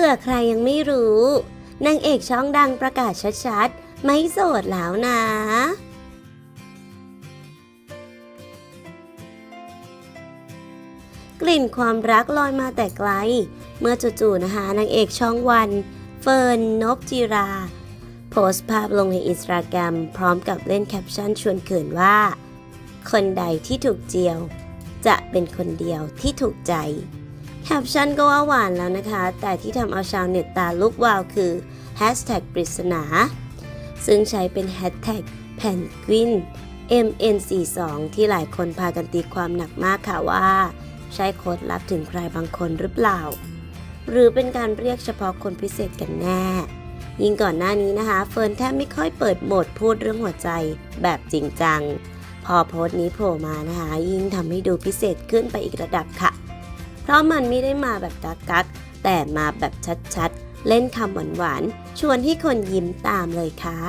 ผื่อใครยังไม่รู้ นางเอกช่องดังประกาศชัดๆ ไม่โสดแล้วนะกลิ่นความรักลอยมาแต่ไกล เมื่อจู่ๆนะคะนางเอกช่องวัน เฟิร์นนบจิรา โพสต์ภาพลงในอินสตาแกรมพร้อมกับเล่นแคปชั่นชวนเขินว่า คนใดที่ถูกเจียว จะเป็นคนเดียวที่ถูกใจ แคปชั่นก็ว่าหวานแล้วนะคะ แต่ที่ทำเอาชาวเน็ตตาลุกวาวคือ Hashtag ปริศนา ซึ่งใช้เป็น Hashtag แพนกวิน MN42 ที่หลายคนพากันตีความหนักมากค่ะว่า ใช่โค้ดลับถึงใครบางคนหรือเปล่า หรือเป็นการเรียกเฉพาะคนพิเศษกันแน่ ยิ่งก่อนหน้านี้นะคะ เฟิร์นแทบไม่ค่อยเปิดโหมดพูดเรื่องหัวใจแบบจริงจัง พอโพสต์นี้โผล่มานะคะ ยิ่งทำให้ดูพิเศษขึ้นไปอีกระดับค่ะ เพราะมันไม่ได้มาแบบกักกักแต่มาแบบชัดๆ เล่นคำหวานๆ ชวนให้คนยิ้มตามเลยค่ะ